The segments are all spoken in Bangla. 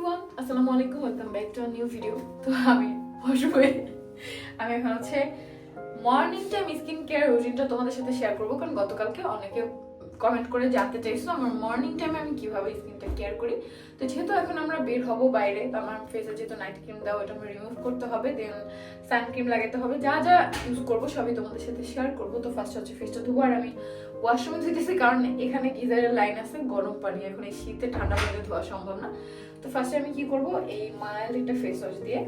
এভরিওয়ান আসসালামু আলাইকুম welcome back to new video তো আমি বসবে। আমি এখন হচ্ছে মর্নিং টাইম স্কিন কেয়ার রুটিনটা তোমাদের সাথে শেয়ার করব। কারণ গতকালকে অনেকে কমেন্ট করে জানতে চাইছো আমার মর্নিং টাইমে আমি কীভাবে স্কিনটা কেয়ার করি। তো যেহেতু এখন আমরা বের হব বাইরে, তো আমার ফেসে যেহেতু নাইট ক্রিম দাও ওটা আমার রিমুভ করতে হবে। দেন সানক্রিম লাগাতে হবে। যা যা ইউজ করব সবই তোমাদের সাথে শেয়ার করব। তো ফার্স্ট হচ্ছে ফেসটা ধোবো। আর আমি ওয়াশরুমে ধুইতেছি কারণ এখানে গিজারের লাইন আছে, গরম পানি। এখন এই শীতে ঠান্ডা পানিতে ধোয়া সম্ভব না। তো ফার্স্টে আমি কি করব, এই মাইল্ড একটা ফেস ওয়াশ দিয়ে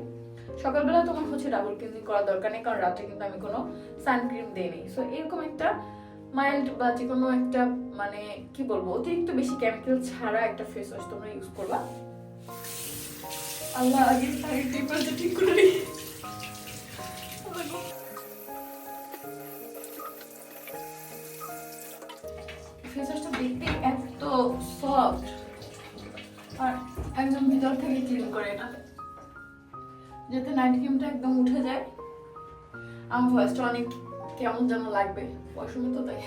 সকালবেলা তোমার হচ্ছে ডাবল ক্লিনজিং করার দরকার নেই, কারণ রাতে কিন্তু আমি কোনো সানক্রিম দিইনি সো এরকম একটা মাইল্ড বা যে কোনো একটা মানে কি বলব, অতিরিক্ত বেশি কেমিক্যাল ছাড়া একটা ফেস ওয়াশ তোমরা ইউজ করবা। আল্লাহ আগে ঠিক করে ফেস দেখতে এত সফট আর একদম ভিতর থেকে ক্লিন করে যাতে নাইট ক্রিমটা একদম উঠে যায়। আমার ভয়েসটা অনেক কেমন যেন লাগবে। তো তাই।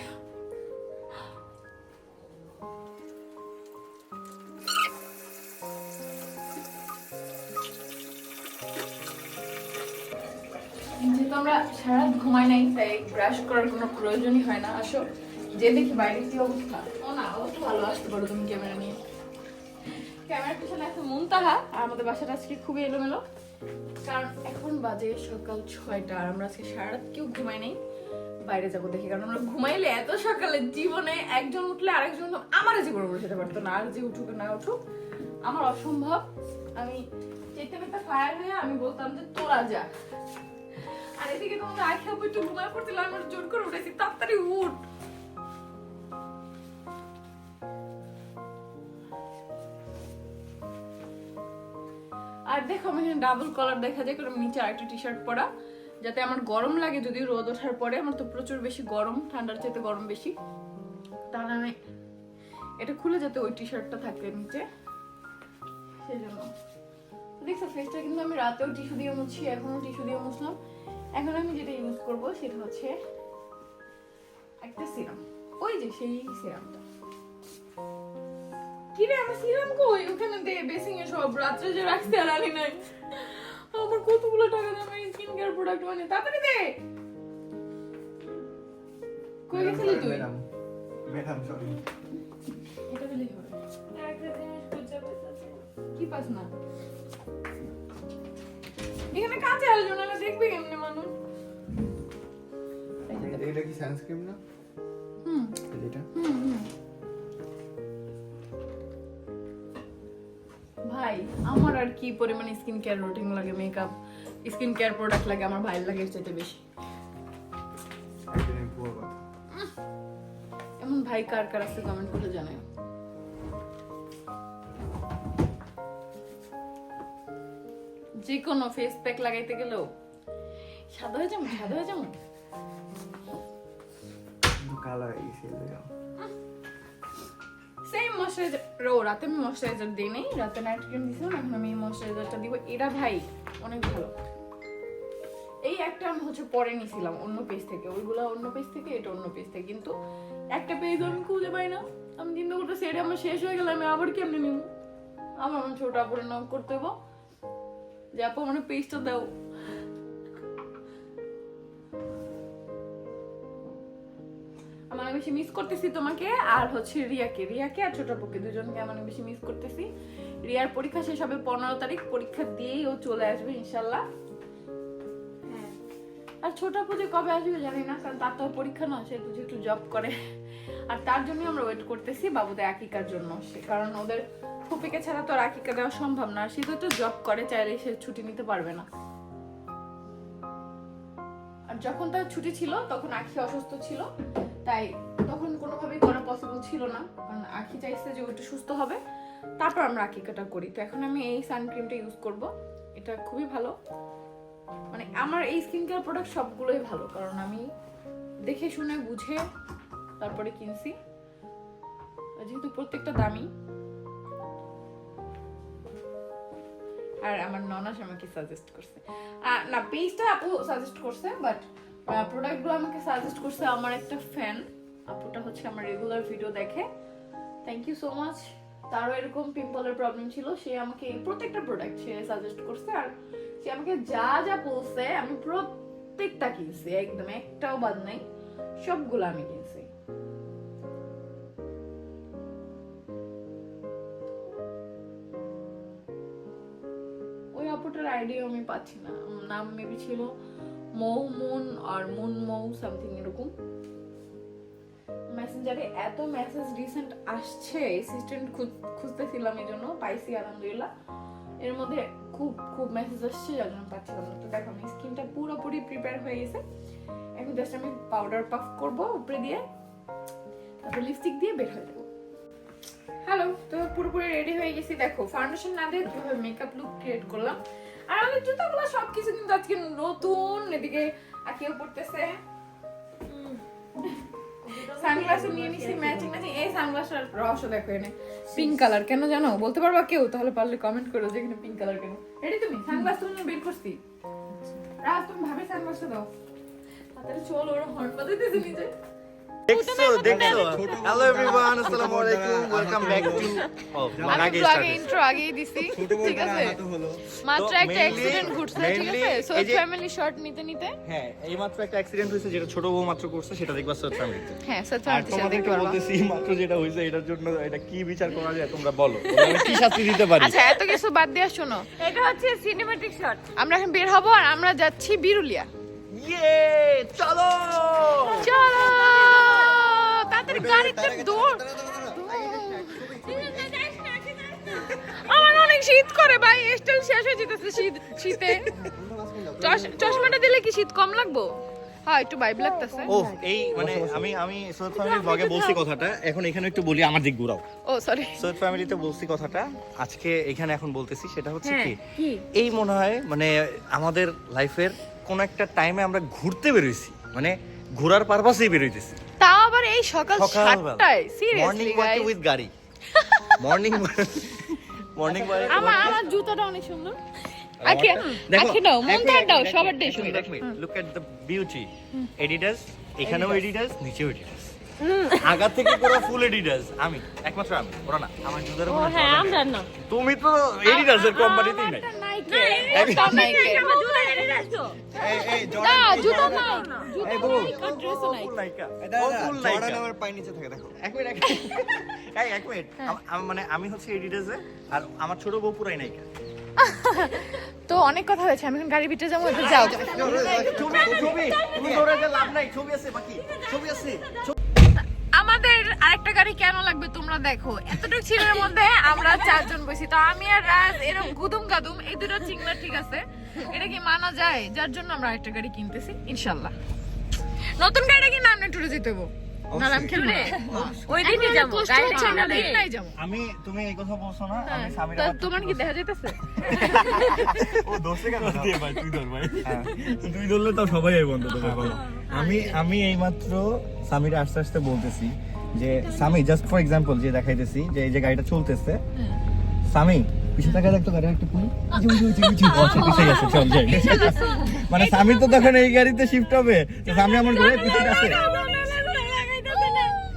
যেহেতু আমরা সারা ঘুমাই নাই, তাই ব্রাশ করার কোনো প্রয়োজনই হয় না আসো যে দেখি বাইরে কি অবস্থা? ও না ও তো ভালো আসতে পারো তুমি ক্যামেরা নিয়ে। ক্যামেরার পিছনে আছে মুনতাহা আর আমাদের বাসাটা আজকে খুবই এলোমেলো। কারণ এখন বাজে সকাল ছয়টা আর আমরা আজকে সারা রাত কেউ ঘুমাই নাই। বাইরে যাব দেখি কারণ আমরা ঘুমাইলে এত সকালে জীবনে একজন উঠলে আরেকজন আমার জীবনে উঠে যেতে পারতো না আর যে উঠুক না উঠুক আমার অসম্ভব। আমি চেতে পেতে ফায়ার হয়ে আমি বলতাম যে তোরা যা। আর এদিকে তোমাদের আখি একটু ঘুমায় পড়ছিল আমি ওর জোর করে উঠেছি তাড়াতাড়ি উঠ। আর দেখো, আমি এখানে ডাবল কলার দেখা যায় কারণ নিচে আরেকটা টি শার্ট পরা। যাতে আমার গরম লাগে যদি রোদ ওঠার পরে, আমার তো প্রচুর বেশি গরম, ঠান্ডার চাইতে গরম বেশি। তাহলে আমি এটা খুলে যাতে ওই টি শার্টটা থাকে নিচে। সেই জন্য। দেখছ ফেসটা কিন্তু আমি রাতেও টিস্যু দিয়ে মুছি এখনও টিস্যু দিয়ে মুছলাম। এখন আমি যেটা ইউজ করব, সেটা হচ্ছে একটা সিরাম ওই যে সেই সিরামটা কি রে আমার সিরাম কই? ওখানে দে বেসিং এ সব। রাত্রে যে রাখতে আর আনি নাই। আমার কতগুলো টাকা আমি স্কিন কেয়ার প্রোডাক্ট মানে? তাড়াতাড়ি দে! কই গেছিলি তুই? ম্যাডাম। ম্যাডাম সরি এটা দিলেই হবে একটা জিনিস খুঁজে পেয়েছি কি পাস না? এখানে কাছে আসবে না দেখবি কেমনে মানুষ? এটা কি সানস্ক্রিন না? হুম। এটা হুম, হুম। ভাই, আমার আর কি পরিমাণে স্কিন কেয়ার রুটিন লাগে মেকআপ স্কিন কেয়ার প্রোডাক্ট লাগে, আমার ভাইয়ের লাগে চাইতে বেশি। এমন ভাই কার কার আছে কমেন্ট করে জানায়। যে কোনো ফেস প্যাক লাগাইতে গেলেও, সাদা হয়ে যাব, সাদা হয়ে যাব। ময়শ্চারাইজার ও, রাতে আমি ময়শ্চারাইজার দিই নেই, রাতে নাইট ক্রিম দিয়েছিলাম এখন আমি এই ময়শ্চারাইজারটা দিব। এটা ভাই অনেক ভালো। এই একটা আমি হচ্ছে পরে নিয়েছিলাম অন্য পেজ থেকে। ওইগুলো অন্য পেজ থেকে, এটা অন্য পেজ থেকে। কিন্তু একটা পেজ আমি খুঁজে পাই না। আমি চিন্তা করতেছি, এটা আমার শেষ হয়ে গেলে আমি আবার কেমনে নিব? আমার আমার ছোট আপুরে নক করতে হব যে আপু, আমার পেজটা দাও। আমার বেশি মিস করতেছি তোমাকে, আর হচ্ছে রিয়াকে। রিয়াকে আর ছোট আপুকে দুজনকে আমার বেশি মিস করতেছি। রিয়ার পরীক্ষা শেষ হবে পনেরো তারিখ, পরীক্ষা দিয়েই ও চলে আসবে, ইনশাল্লাহ। হ্যাঁ। আর ছোট আপু কবে আসবে জানি না, কারণ তার তো পরীক্ষা না সে তো যেহেতু জব করে। আর তার জন্যই আমরা ওয়েট করতেছি বাবুদের আকিকার জন্য। সে কারণ ওদের ফুপিকে ছাড়া তো আর আকিকা দেওয়া সম্ভব না সে তো একটু জব করে, চাইলে সে ছুটি নিতে পারবে না। আর যখন তার ছুটি ছিল, তখন আখি অসুস্থ ছিল। তাই তখন কোনোভাবেই করা পসিবল ছিল না। কারণ আখি চাইছে যে ও একটু সুস্থ হবে। তারপর আমরা আকিকাটা করি। তো এখন আমি এই সানক্রিমটা ইউজ করব। এটা খুবই ভালো। মানে আমার এই স্কিন কেয়ার প্রোডাক্ট সবগুলোই ভালো। কারণ আমি দেখে শুনে, বুঝে তারপরে কিনছি। যেহেতু প্রত্যেকটা দামি। আর আমার ননাস আমাকে সাজেস্ট করছে। না পেজটা আপু সাজেস্ট করছে বাট প্রোডাক্টগুলো আমাকে সাজেস্ট করছে আমার একটা ফ্যান আপুটা হচ্ছে আমার রেগুলার ভিডিও দেখে। থ্যাংক ইউ সো মাচ তারও এরকম পিম্পলের প্রবলেম ছিল। সে আমাকে প্রত্যেকটা প্রোডাক্ট সে সাজেস্ট করছে। আর সে আমাকে যা যা বলছে, আমি প্রত্যেকটা কিনছি। একদম একটাও বাদ নাই। সবগুলো আমি কিনছি। ওই আপুটার আইডিয়া আমি পাচ্ছি না। নাম মেবি ছিল মৌ, মুন আর মুন মৌ সামথিং এরকম। মেসেঞ্জারে এত মেসেজ রিসেন্ট আসছে অ্যাসিস্ট্যান্ট খুঁজতেছিলাম এই জন্য, পাইছি আলহামদুলিল্লাহ। এর মধ্যে খুব খুব মেসেজ আসছে, যার জন্য পাচ্ছিলাম তো দেখো আমার স্কিনটা পুরোপুরি প্রিপেয়ার হয়ে গেছে। এখন জাস্ট আমি পাউডার পাফ করব উপরে দিয়ে। তারপর লিপস্টিক দিয়ে বের হয়ে হ্যালো তো পুরোপুরি রেডি হয়ে গেছি। দেখো ফাউন্ডেশন না দিয়ে কীভাবে মেকআপ লুক ক্রিয়েট করলাম। আর আমাদের জুতাগুলো সবকিছু কিন্তু আজকে নতুন এদিকে আকিও পড়তেছে। সানগ্লাসও নিয়ে নিছি ম্যাচিং ম্যাচিং এই সানগ্লাসের রহস্য দেখো এনে। পিঙ্ক কালার কেন জানো? বলতে পারবা কেউ? তাহলে পারলে কমেন্ট করো যে এখানে পিঙ্ক কালার কেন। রেডি তুমি? সানগ্লাস তুমি বের করছি। রাজ তুমি ভাবে সানগ্লাসটা দাও। তাড়াতাড়ি চল ওরা হর্ন বাজাইতেছে নিজে। দেখছ দেখছ হ্যালো এভরিওয়ান আসসালামু আলাইকুম ওয়েলকাম ব্যাক টু আমি আগে একটু আগে ইন্ট্রো আগেই দিছি। ঠিক আছে? মাত্র একটা অ্যাক্সিডেন্ট ঘটছে ঠিক আছে? সো ফ্যামিলি শর্ট নিতে নিতে হ্যাঁ এই মাত্র একটা অ্যাক্সিডেন্ট হয়েছে যেটা ছোট বউ মাত্র করছে সেটা দেখবা হ্যাঁ সো আর ফ্যামিলি শেয়ার দেখতে পারবা। বলতেছি মাত্র যেটা হয়েছে এটার জন্য এটা কি বিচার করা যায় তোমরা বলো। আমি কি শাস্তি দিতে পারি? আচ্ছা এত কিছু বাদ দিয়ে শোনো। এটা হচ্ছে শট আমরা এখন বের হব আর আমরা যাচ্ছি বিরুলিয়া। ইয়ে চলো! চলো! তাড়াতাড়ি গাড়িতে দৌড়। আমার অনেক শীত করে ভাই স্টাইল শেষ হয়ে যেতেছে শীত শীতে। চশমাটা দিলে কি শীত কম লাগবো? হ্যাঁ একটু বাইব লাগতেছে। ও এই মানে আমি আমি সৈয়দ ফ্যামিলির ব্লগে বলছি কথাটা। এখন এখানে একটু বলি আমার দিক ঘুরাও। ও সরি সৈয়দ ফ্যামিলিতে বলছি কথাটা। আজকে এখানে এখন বলতেছি সেটা হচ্ছে হ্যাঁ, কি? কি? এই মনে হয় মানে আমাদের লাইফের কোন একটা টাইমে আমরা ঘুরতে বেরোইছি। মানে ঘোরার পারপাসেই বেরোইতেছি। এই সকাল সকালবেলা সাতটায় মর্নিং সিরিয়াসলি ওয়াকে গাইস উইথ গাড়ি মর্নিং মর্নিং আমার আমার জুতাটা অনেক সুন্দর। আখি দেখো আখি দাও থাক দাও সবারটাই সুন্দর। Look at the beauty Adidas এখানেও এডিডাস নিচেও এডিডাস আগা থেকে পুরো ফুল এডিডাস আমি একমাত্র আমি ওরা না আমার জুতার হ্যাঁ আমরা না। তুমি তো এডিডাসের কোম্পানিতেই নাই। মানে আমি হচ্ছে আর আমার ছোট বউ পুরাই নায়িকা। তো অনেক কথা হয়েছে আমি এখন গাড়ি ভিতরে যাব যাও। ছবি ছবি তুমি লাভ নাই ছবি আছে বাকি। ছবি আছে। আরেকটা গাড়ি কেন লাগবে তোমরা দেখো। এতটুকু ছিলের মধ্যে আমরা চারজন বসি। তো আমি আর রাজ এরকম গুদুম গাদুম এই দুটো চিংড়া ঠিক আছে। এটা কি মানা যায়? যার জন্য আমরা আরেকটা গাড়ি কিনতেছি ইনশাল্লাহ। নতুন গাড়িটা কি নাম টুরে যেতে হব আমি খেলব? না। ওই দিকে এখন যাব কষ্ট গাড়ি হচ্ছে, আমরা ছেড়ে দিন নাই যাব। আমি তুমি এই কথা বলছো না আমি স্বামীর তা আবার তোমার কি দেখা যাইতেছে? ও দোষে কেন? দিয়ে ভাই তুই ধর ভাই তুই ধরলে তো সবাই বন্ধ আমি আমি এইমাত্র সামিরে আস্তে আস্তে বলতেছি যে সামি জাস্ট ফর এক্সাম্পল যে দেখাইতেছি যে এই যে গাড়িটা চলতেছে সামি পিছনে তাকায় দেখতো গাড়ির একটা পুল। পিছিয়ে গেছে চল যাই মানে সামির তো তখন এই গাড়িতে শিফট হবে। সামি আমার ঘরে পিছনে আছে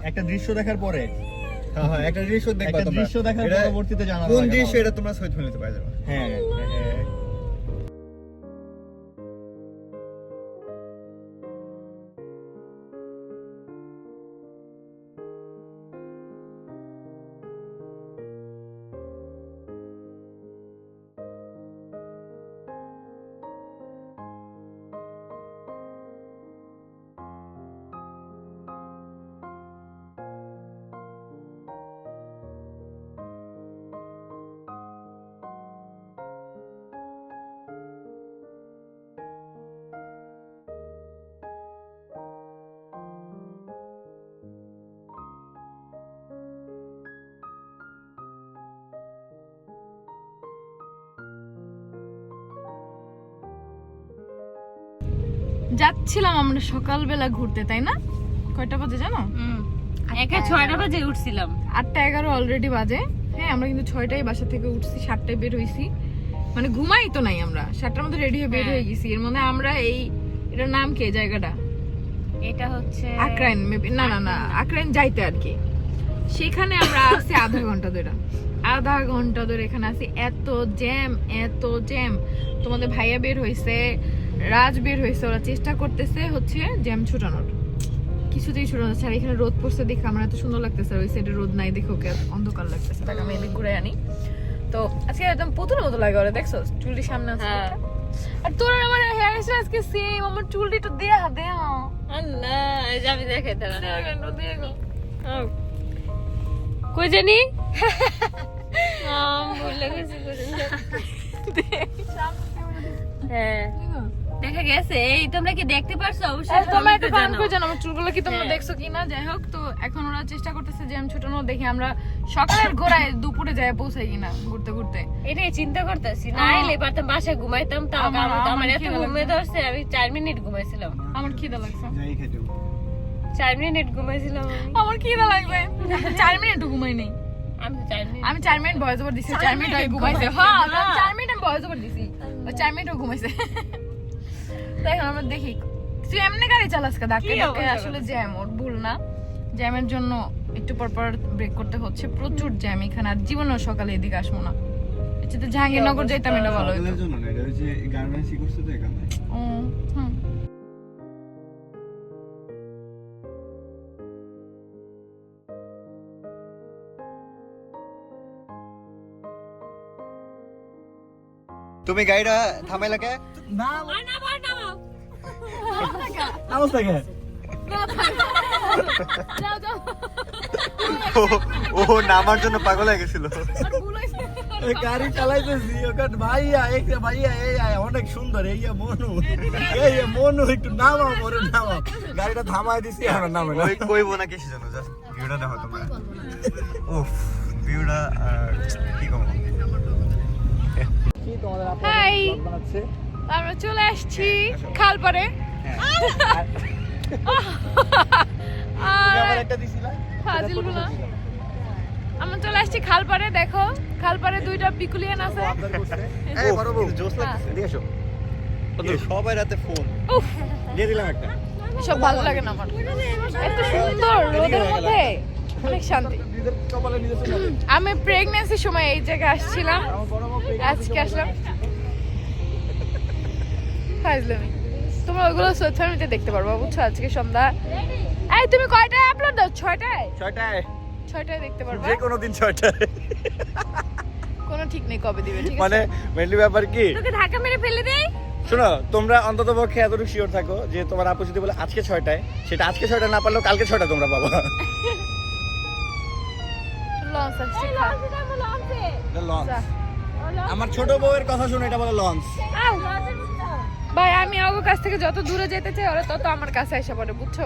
একটা দৃশ্য দেখার পরে। হ্যাঁ হ্যাঁ একটা দৃশ্য দেখবা একটা তোমরা। দৃশ্য দেখার পরবর্তীতে জানা কোন দৃশ্য এটা তোমরা সৈয়দ ফ্যামিলিতে পাই যাবে হ্যাঁ। যাচ্ছিলাম আমরা সকালবেলা ঘুরতে তাই না? কয়টা বাজে জানো? একে ছয়টা বাজে উঠছিলাম। আটটা এগারো অলরেডি বাজে। হ্যাঁ আমরা কিন্তু ছয়টায় বাসা থেকে উঠছি সাতটায় বের হইছি। মানে ঘুমাই তো নাই আমরা। সাতটার মধ্যে রেডি হয়ে বের হ্যাঁ। হয়ে গেছি। এর মধ্যে আমরা এই এটার নাম কি জায়গাটা? এটা হচ্ছে আক্রাইন না না না আক্রাইন। যাইতে আর কি। সেখানে আমরা আছি আধা ঘণ্টা ধরে। আধা ঘণ্টা ধরে এখানে আছি। এত জ্যাম এত জ্যাম তোমাদের ভাইয়া বের হয়েছে রাজ বের হয়েছে ওরা চেষ্টা করতেছে হচ্ছে জ্যাম ছুটানোর। কিছুতেই ছুটানো যাচ্ছে আর এখানে রোদ পড়ছে দেখে আমার এত সুন্দর লাগতেছে আর ওই সাইডে রোদ নাই দেখে ওকে অন্ধকার লাগতেছে। তাকে আমি এদিক ঘুরে আনি। তো আজকে একদম পুতুল মতো লাগে ওরা দেখছ? চুলটি সামনে আছে হ্যাঁ। আর তোর আমার হেয়ার স্টাইল আজকে সেম আমার চুলটি একটু দেয়া। দেয়া আল্লাহ যাবি দেখে তারা দেয়া কেন দেয়া গো। কই জানি? আম ভুলে গেছি কই জানি। হ্যাঁ। দেখা গেছে। এই তোমরা কি দেখতে পারছ? অবশ্যই তোমরা একটু কমেন্ট করে জানাও আমার চুলগুলো কি তোমরা হ্যাঁ। দেখছ কিনা? যাই হোক তো এখন ওরা চেষ্টা করতেছে জ্যাম ছুটানো দেখি আমরা সকালের ঘোরায় দুপুরে যায় পৌঁছাই কিনা ঘুরতে ঘুরতে। এটাই চিন্তা করতেছি না। এলে পারতাম বাসায় ঘুমাইতাম তাও আমার- এত ঘুমে লাগছে। ধরছে আমি চার মিনিট ঘুমাইছিলাম। আমার খিদে লাগছে। যাই খেতে চার মিনিট ঘুমাইছিলাম আমার খিদে লাগবে। চার মিনিট ঘুমাই নেই। আমি চার মিনিট আমি মিনিট বয়স ওভার দিছি। চার মিনিট মিনিট ঘুমাইছে। হ্যাঁ চার মিনিট আমি বয়স ওভার দিছি। চার মিনিটও ঘুমাইছে। তাই এখন আমরা দেখি। তুই এমনি গাড়ি চালাস কা? ডাকে কি আসলে জ্যাম ওর ভুল না। জ্যামের জন্য একটু পর পর ব্রেক করতে হচ্ছে। প্রচুর জ্যাম এখানে আর জীবনেও সকালে এদিকে আসব না। এটাতে জাহাঙ্গীরনগর যাইতাম এটা ভালো হতো জন্য না এটা হচ্ছে গার্মেন্টস করছে তো এখানে। ও, হুম। তুমি গাড়িটা থামাইলা কে? না। আর না অবস্থা কে? যাও যাও ও- নামার জন্য পাগল হয়ে গেছিল। আর ভুল হয়েছে। এই গাড়ি চালাইতেছি ওখানে ভাইয়া এই ভাইয়া এই আয়, অনেক সুন্দর এই মনু এই মনু একটু নামাও পরে নামাও। গাড়িটা থামাই দিছি আমরা নামে না। ওই কইবো না কিছু জানো জাস্ট ভিউটা দেখো তোমরা। উফ ভিউটা আর কি কম? তোমাদের বানাচ্ছে আমরা চলে আসছি খালপাড়ে। তুমি আর ফাজিলগুলো। আমরা চলে আসছি খালপাড়ে দেখো। খালপাড়ে দুইটা পিকুলিয়ান আছে। এসো। সবাই রাতে ফোন। দিয়ে দিলাম একটা। সব ভালো লাগে না আমার। এত সুন্দর রোদের মধ্যে। অনেক শান্তি। আমি প্রেগনেন্সির সময় এই জায়গায় আসছিলাম। আজকে আসলাম। ফাজলামি। তোমরা ওইগুলো সোশ্যাল মিডিয়াতে দেখতে পারব বুঝছ? আজকে সন্ধ্যা। এই তুমি কয়টায় আপলোড দাও? ছয়টায়? ছয়টায়। ছয়টায় দেখতে পারবা। যে কোনো দিন ছয়টায়। কোনো ঠিক নেই কবে দিবে ঠিক আছে? মানে মেনলি ব্যাপার কি? তোকে ধাক্কা মেরে ফেলে দেই? শোনো তোমরা অন্তত পক্ষে এতটুকু শিওর থাকো যে তোমার আপু যদি বলে আজকে ছয়টায় সেটা আজকে ছয়টা না পারলেও কালকে ছয়টা তোমরা পাবা। আমার ছোট বউয়ের কথা শুনে এটা বলে লঞ্চ। ভাই আমি ওর কাছ থেকে যত দূরে যেতে চাই ওরা তত আমার কাছে এসে পড়ে বুঝছ?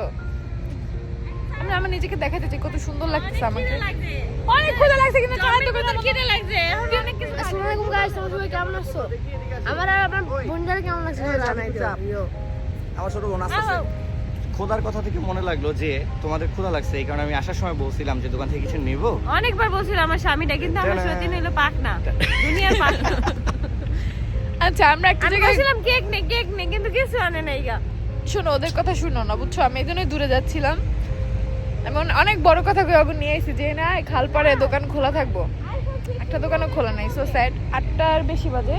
আমি আমার নিজেকে দেখাতে চাই কত সুন্দর লাগতেছে আমাকে। অনেক ক্ষুধা লাগছে কিন্তু খাওয়ার দোকানে খিদে লাগছে অনেক কিছু আসসালামু আলাইকুম গাইস তোমরা সবাই কেমন আছো? আমার আর আপনার বোনজার কেমন লাগছে? জানাই দিও আমার ছোট বোন আসছে খোদার কথা থেকে মনে লাগল যে তোমাদের ক্ষুধা লাগছে এই কারণে আমি আসার সময় বলছিলাম যে দোকান থেকে কিছু নিবো। অনেকবার বলছিলাম আমার স্বামীটা কিন্তু আমার। সত্যি হলো পাক না দুনিয়ার পাক না। আচ্ছা আমরা একটা আমি জায়গায় বলছিলাম কেক নে কেক নে কিন্তু কিছু আনে নাই গা। শোনো ওদের কথা শুনো না বুঝছ? আমি এই জন্যই দূরে যাচ্ছিলাম। এমন অনেক বড় কথা কয়ে আবার নিয়ে এসেছি যে না খালপাড়ে দোকান খোলা থাকব। একটা দোকানও খোলা নাই সো স্যাড আটটার বেশি বাজে।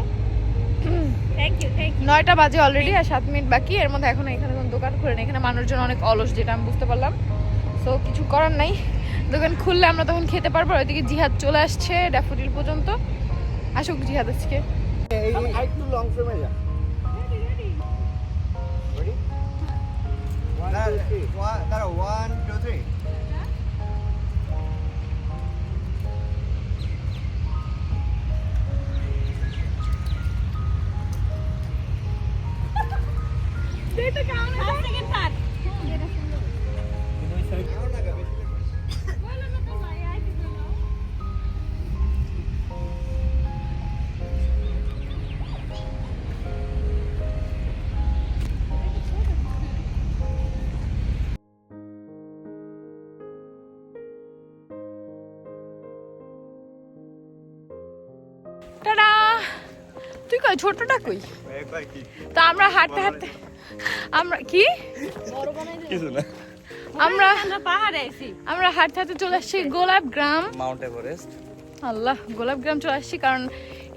থ্যাংক ইউ থ্যাংক নয়টা বাজে অলরেডি আর সাত মিনিট বাকি এর মধ্যে এখন এখানে দোকান খুলে নেই এখানে মানুষজন অনেক অলস, যেটা আমি বুঝতে পারলাম। সো কিছু করার নাই। দোকান খুললে আমরা তখন খেতে পারব ওইদিকে জিহাদ চলে আসছে, ড্যাফোডিল পর্যন্ত। আসুক জিহাদ আজকে। একটু long one two three Dito ka, ano? Half second pat. তুই কই ছোটটা কই? তো আমরা হাঁটতে হাঁটতে আমরা কি? কিছু না। আমরা আমরা পাহাড়ে আইছি। আমরা হাঁটতে হাঁটতে চলে আসছি গোলাপ গ্রাম। Mount Everest. আল্লাহ গোলাপ গ্রাম চলে আসছি কারণ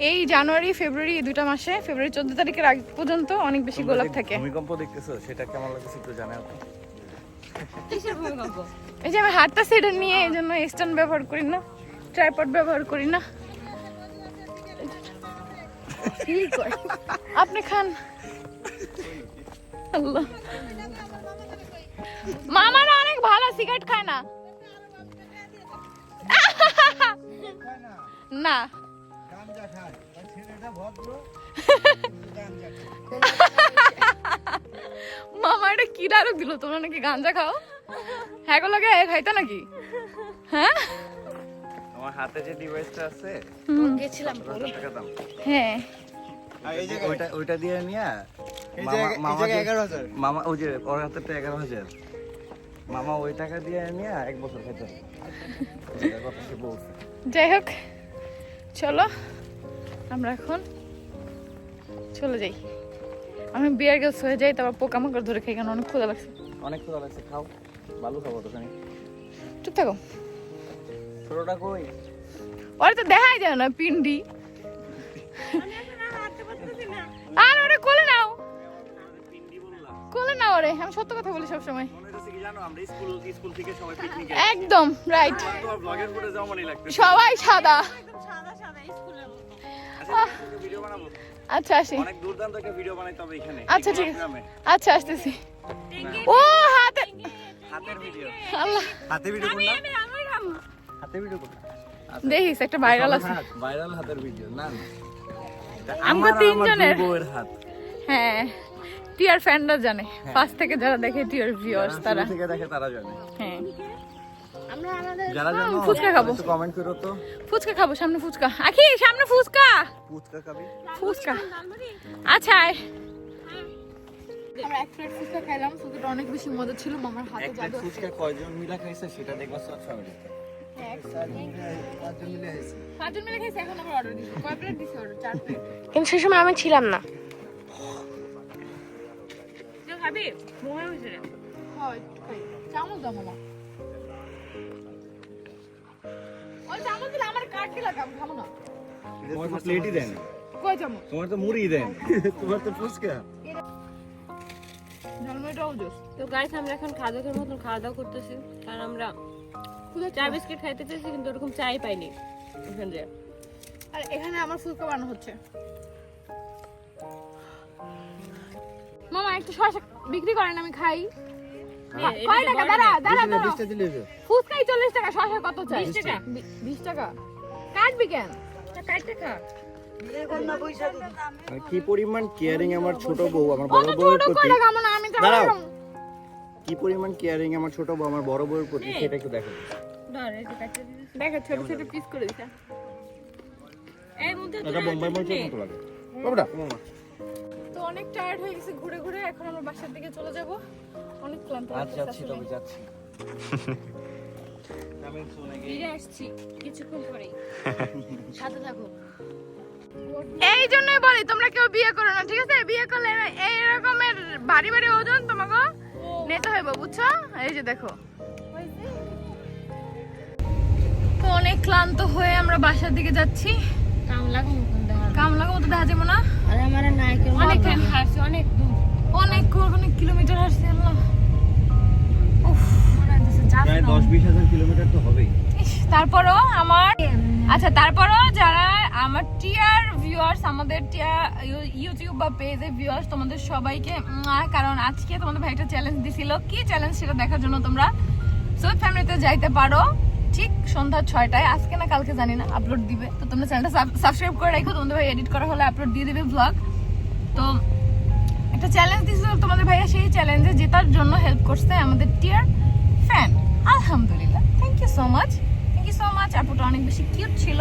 এই জানুয়ারি ফেব্রুয়ারি এই দুইটা মাসে ফেব্রুয়ারি চোদ্দ তারিখের আগ পর্যন্ত অনেক বেশি গোলাপ থাকে। ভূমিকম্প দেখতেছো সেটা কেমন লাগতেছে একটু জানাও এই যে আমি হাঁটতেছি এটা নিয়ে এই জন্য স্ট্যান্ড ব্যবহার করি না ট্রাইপড ব্যবহার করি না। আপনি খান। আল্লাহ। মামারা অনেক ভালো সিগারেট খায় না। না। মামা এটা কি ডায়লগ দিল? তোমরা নাকি গাঞ্জা খাও? হ্যাঁ গো লাগে খাইতো নাকি? হ্যাঁ? আমার হাতে যে ডিভাইসটা আছে গেছিলাম টাকা দাম। হ্যাঁ। ওইটা ওইটা দিয়ে নিয়া এই মামা ওই যে ওর হাতে তো এগারো হাজার। মামা ওই টাকা দিয়ে নিয়া এক বছর খেতে যাই হোক চলো আমরা এখন চলে যাই। আমি বিয়ার গেলস হয়ে যাই তারপর পোকামাকড় ধরে খাই কারণ অনেক ক্ষুদা লাগছে। অনেক ক্ষুধা লাগছে খাও। ভালো খাব তো চুপ থাকো। ছোটটা কই? ওরা তো দেখাই যায় না পিন্ডি। ওরে আমি সত্য কথা বলি সবসময়। মনে হচ্ছে কি জানো আমরা স্কুল স্কুল থেকে সবাই পিকনিকে একদম রাইট মনে সবাই সাদা। আচ্ছা আচ্ছা আসি। আচ্ছা, ঠিক আছে। আচ্ছা আসতেছি। ও হাতে হাতের ভিডিও আল্লাহ। হাতে ভিডিও হাতে ভিডিও কোন দেখিস একটা ভাইরাল আছে। ভাইরাল হাতের ভিডিও না আমার তিনজনের। হাত। হ্যাঁ। টিয়ার ফ্যানরা জানে। ফার্স্ট থেকে যারা দেখে টিয়ার ভিউয়ার্স তারা। থেকে দেখে তারা জানে। হ্যাঁ। আমরা আমাদের যারা জানো ফুচকা খাব। একটু কমেন্ট করো তো। ফুচকা খাব সামনে ফুচকা। আখি সামনে ফুচকা! ফুচকা খাবি? ফুচকা। আচ্ছা আয়। আমরা এক প্লেট ফুচকা খাইলাম ফুচকাটা অনেক বেশি মজা ছিল মামার হাতে জাদু ফুচকা কয়জন মিলা খাইছে সেটা দেখবা সব সবাই পাঁচজন মিলে খাইছি এখন আবার অর্ডার দিছি। কয় প্লেট দিছি অর্ডার চার প্লেট। কিন্তু সেই সময় আমি ছিলাম না। খাবি? মোমো হয়েছে রে হয় চামচ দাও মামা। ওই চামচ দিলে আমার কাট দিলা কাম খাব না। তোমার তো প্লেটই দেন কয় চামচ? তোমার তো মুড়ি দেন তোমার তো ফুচকা। ঝালমুড়িটাও জোস। তো গাইস আমরা এখন খাওয়া দাওয়ার মতন খাওয়া দাওয়া করতেছি। কারণ আমরা চা বিস্কিট খাইতে চাইছি কিন্তু ওরকম চাই পাইনি ওখান থেকে আর এখানে আমার ফুচকা বানানো হচ্ছে। মামা একটু শসা বিক্রি করেন আমি খাই। এ- কয় টাকা? দাঁড়া। দাঁড়া দাঁড়া। দিলে ফুচকাই চল্লিশ টাকা শসা কত চাই? 20 টাকা। বিশ টাকা। কাটবি কেন? তা কাটতে খা কি পরিমাণ কেয়ারিং আমার ছোট বউ? আমার বড় বউয়ের প্রতি না আমি দাঁড়াও। কি পরিমাণ কেয়ারিং আমার ছোট বউ? আমার বড় বউয়ের প্রতি সেটা একটু দেখো। এই। দেখো ছোট ছোট পিস করে দিছে। এর মধ্যে এটা বোম্বাই মরিচের মতো লাগে। বাবুটা। অনেক টায়ার্ড হয়ে গেছে ঘুরে ঘুরে এখন আমরা বাসার দিকে চলে যাব। অনেক ক্লান্ত লাগতেছে যাচ্ছি আসলে। তবে যাচ্ছি। ফিরে আসছি কিছুক্ষণ পরেই। সাথে থাকো। এই জন্যই বলি তোমরা কেউ বিয়ে করো না ঠিক আছে? বিয়ে করলে এই রকমের ভারী ভারী ওজন তোমাকে নিতে হইব বুঝছ? এই যে দেখো। তো অনেক ক্লান্ত হয়ে আমরা বাসার দিকে যাচ্ছি। কাম লাগো মতন দেখা কামলাগো মতো দেখা যাব না। আর আমার নায়কের অনেক হাসি অনেক দূর। অনেক অনেক কিলোমিটার হাসছি আল্লাহ উফ, প্রায় দশ বিশ হাজার কিলোমিটার তো হবেই। তারপরও আমার আচ্ছা তারপরও যারা আমার টিয়ার ভিউয়ার্স আমাদের টিয়ার ইউটিউব বা পেজে ভিউয়ার্স তোমাদের সবাইকে কারণ আজকে তোমাদের ভাই একটা চ্যালেঞ্জ দিছিল। কি চ্যালেঞ্জ সেটা দেখার জন্য তোমরা? সুইট ফ্যামিলিতে যাইতে পারো। ঠিক সন্ধ্যা ছয়টায়। আজকে না কালকে জানি না আপলোড দিবে। তো তোমরা চ্যানেলটা সাবস্ক্রাইব করে রাখো তোমাদের ভাই এডিট করা হলে আপলোড দিয়ে দিবে ব্লগ তো একটা চ্যালেঞ্জ দিছিল তোমাদের ভাইয়া সেই চ্যালেঞ্জে জেতার জন্য হেল্প করছে আমাদের টিয়ার ফ্যান আলহামদুলিল্লাহ thank you so much thank you so much আপুটা অনেক বেশি কিউট ছিল।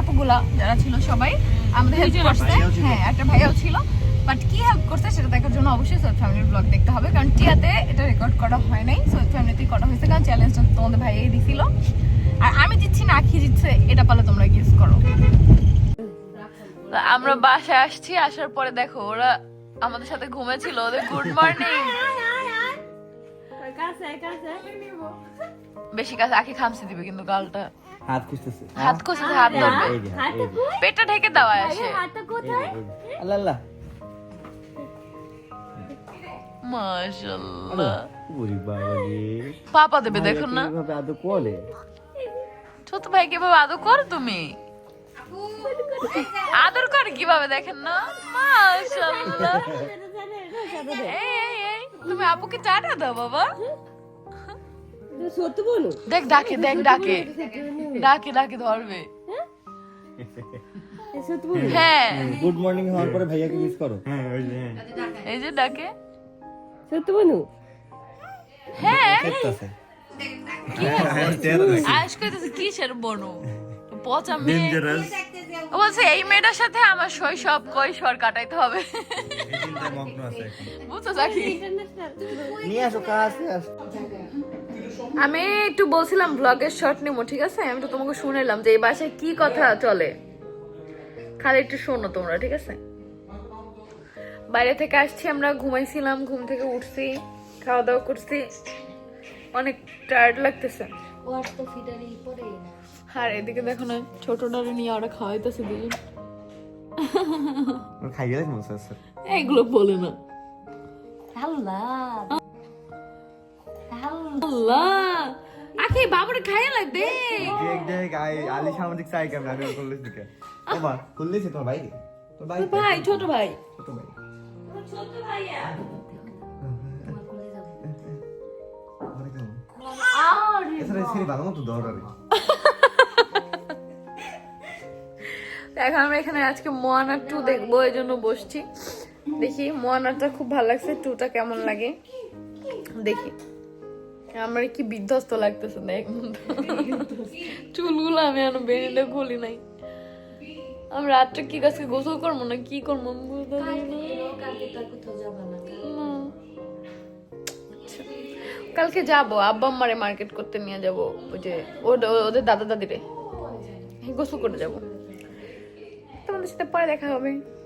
আপুগুলা যারা ছিল সবাই আমাদের হেল্প করছে। হ্যাঁ একটা ভাইয়াও ছিল। বাট কি হেল্প করছে সেটা দেখার জন্য অবশ্যই সৈয়দ ফ্যামিলির ব্লগ দেখতে হবে। কারণ টিয়াতে এটা রেকর্ড করা হয় নাই। সৈয়দ ফ্যামিলিতেই করা হয়েছে। কারণ চ্যালেঞ্জটা তোমাদের ভাইয়াই দিছিল। আর আমি দিচ্ছি না আখি দিচ্ছে। এটা পালে তোমরা গেস করো। আমরা বাসায় আসছি আসার পরে দেখো ওরা আমাদের সাথে ঘুমেছিল। ওদের গুড মর্নিং বেশি কাছে আখি খামসি দিবে কিন্তু গালটা। হাত খুঁজতেছে। হাত কষে হাত ধরবে। পেটটা ঢেকে দেওয়া আসে। হাতটা কোথায়? আল্লাহ আল্লাহ। মাশাআল্লাহ। ওরে বাবা রে। পাপা দেবে দেখুন না। কীভাবে আদৌ কোলে ছোট ভাই কীভাবে আদর কর তুমি? আদর করে কীভাবে দেখেন না? মাশাআল্লাহ। এই এই এই তুমি আপুকে চাটা দাও বাবা। সত্যি বলো। দেখ ডাকে দেখ ডাকে। ডাকে ডাকে ধরবে। হ্যাঁ? গুড মর্নিং হওয়ার পরে ভাইয়াকে মিস করো। হ্যাঁ। এই যে ডাকে। সত্যি হ্যাঁ। দেখতেছে আয়েশ কিসের বনু? পচা মেয়ে। বলছে এই মেয়েটার সাথে আমার শৈশব কৈশোর কাটাইতে হবে। বুঝছ চাকি? নিয়ে আসো কাছে আমি একটু বলছিলাম ব্লগের শর্ট নেব ঠিক আছে? আমি তো তোমাকে শুনেলাম যে এই বাসায় কি কথা চলে। খালি একটু শোনো তোমরা ঠিক আছে? বাইরে থেকে আসছি আমরা ঘুমাইছিলাম ঘুম থেকে উঠছি খাওয়া দাওয়া করছি। অনেক টায়ার্ড লাগতেছে। আর এদিকে দেখো না ছোটটারে নিয়ে ওরা খাওয়াইতেছে দুজন। খাইয়ে দেখ মনে এগুলো বলে না। আল্লাহ আখি বাবুরে খাইয়া লাগ দে। দেখ দেখ আই আলি সামাজিক চাই কেমন? আমি করলিস দিকে বাবা করলিস তোমার ভাই? তোর ভাই ভাই ছোট ভাই। ছোট ভাই। মতো দৌড়াবে এখন আমরা এখানে আজকে মোয়ানা টু দেখব এই জন্য বসছি। দেখি মোয়ানাটা খুব ভালো লাগছে টুটা কেমন লাগে? দেখি। আমার কি বিধ্বস্ত লাগতেছে দেখ। চুলগুলো আমি এখনও বেরিয়ে খুলি নাই। আমি রাত্রে কি গাছকে গোসল করব না কি করব আমি বুঝতে পারি না। আচ্ছা। কালকে। যাব আব্বা আম্মারে মার্কেট করতে নিয়ে যাব ওই যে ওদের- ওদের দাদা দাদিরে। গোসল করে যাব। তোমাদের সাথে পরে দেখা হবে।